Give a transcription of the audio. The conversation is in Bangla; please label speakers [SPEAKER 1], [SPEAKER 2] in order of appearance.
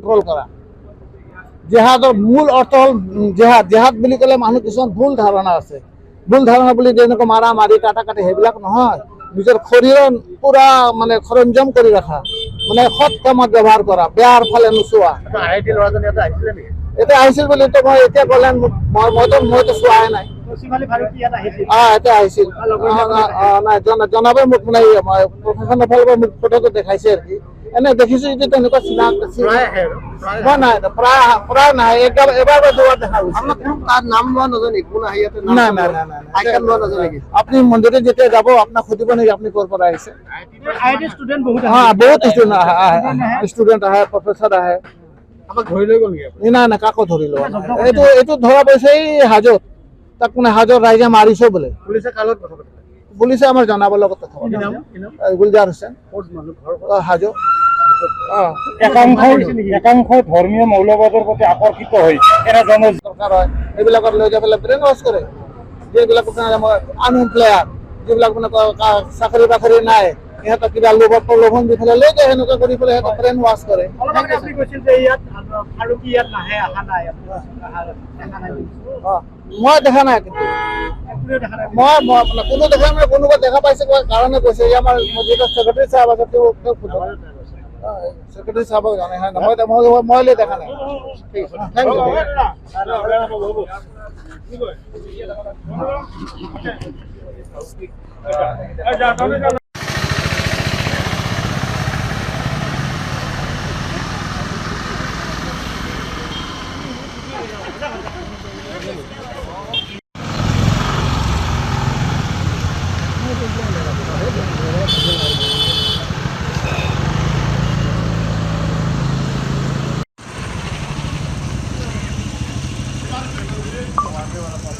[SPEAKER 1] কণ্ট্ৰল কৰা জেহাদৰ মূল অৰ্থ হ'ল জেহাদ। জেহাদ বুলি ক'লে মানুহ কিছুমান ভুল ধাৰণা আছে। ভুল ধাৰণা বুলি যেনেকৈ মাৰা মাৰি কাটা কাটি সেইবিলাক নহয়। নিজৰ শৰীৰৰ পূৰা মানে সৰঞ্জাম কৰি ৰখা। মানে সৎ কামত ব্যৱহাৰ কৰা বেয়াৰ ফালে নোচোৱা।
[SPEAKER 2] আই আই টি ল'ৰাজনী ইয়াতে আহিছিলে
[SPEAKER 1] আহিছিল বুলিতো মই এতিয়া ক'লে মই মইতো মইতো চোৱাই নাই।
[SPEAKER 2] চিমালি ফাৰুকী ইয়াত আহিছিল?
[SPEAKER 1] অঁ এতিয়া আহিছিল। অঁ, অঁ, অঁ, নাই জনা জনাবই মোক মানে প্ৰশাসনৰ ফালৰ পৰা মোক ফটোটো দেখাইছে আৰু কি। এনে দেখিছো যে তেনেকুৱা চিনাক
[SPEAKER 2] প্ৰায় আহে আৰু প্ৰায়
[SPEAKER 1] মই নাই প্ৰায় প্ৰায় নাই এবাৰ এবাৰ বা দুবাৰ দেখা গৈছে
[SPEAKER 2] আপোনাক কোনো তাৰ নাম লোৱা নাজানে কোন আহি ইয়াতে নাম
[SPEAKER 1] নাই
[SPEAKER 2] লোৱা?
[SPEAKER 1] নাই নাই নাই
[SPEAKER 2] আই কাৰ্ড লোৱা নাজানে নেকি
[SPEAKER 1] আপুনি মন্দিৰত যেতিয়া যাব আপোনাক সুধিব নেকি আপুনি ক'ৰ পৰা আহিছে
[SPEAKER 2] আই টি ষ্টুডেণ্ট বহুত
[SPEAKER 1] অঁ বহুত ষ্টুডেণ্ট আহে আহে ষ্টুডেণ্ট আহে প্ৰফেচাৰ আহে
[SPEAKER 2] আমাক ধৰি লৈ গ'ল নেকি আপুনি?
[SPEAKER 1] নাই নাই কাকো ধৰি লোৱা নাই। এইটো এইটো ধৰা পৰিছে এই হাজত তাক মানে হাজত ৰাইজে মাৰিছে বোলে
[SPEAKER 2] পুলিচে কাৰ লগত কথা পাতিলে
[SPEAKER 1] পুলিচে আমাৰ জনাব লগত কথা
[SPEAKER 2] কি নাম
[SPEAKER 1] পাতিছে।
[SPEAKER 2] কি নাম
[SPEAKER 1] এই গুলজাৰ হুছেইন
[SPEAKER 2] ক'ত
[SPEAKER 3] একাংশ একাংশ ধৰ্মীয় মৌলবাদৰ প্ৰতি আকৰ্ষিত হৈ এনে জন
[SPEAKER 1] দৰকাৰ হয়। সেইবিলাকত লৈ যাই পেলাই ব্ৰেইন ৱাছ কৰে যিবিলাক আনউন যিবিলাক মানে চাকৰি বাকৰি নাই সিহঁতক কিবা লোভত প্ৰলোভন দি পেলাই লৈ যায় সেনেকুৱা কৰি পেলাই সিহঁতক ব্ৰেইন ৱাছ কৰে মই দেখা নাই কিন্তু। মই মানে কোনো দেখা নাই কোনোবা দেখা পাইছে কাৰণে কৈছে। আমাৰ মছজিদৰ ছেক্ৰেটাৰী চাহাব আছে তেওঁ তেওঁক সোধক সেক্রেটারি সাহেব জানে হ্যাঁ মহলে দেখা নেই।
[SPEAKER 2] ঠিক আছে থ্যাংক ইউ Спасибо.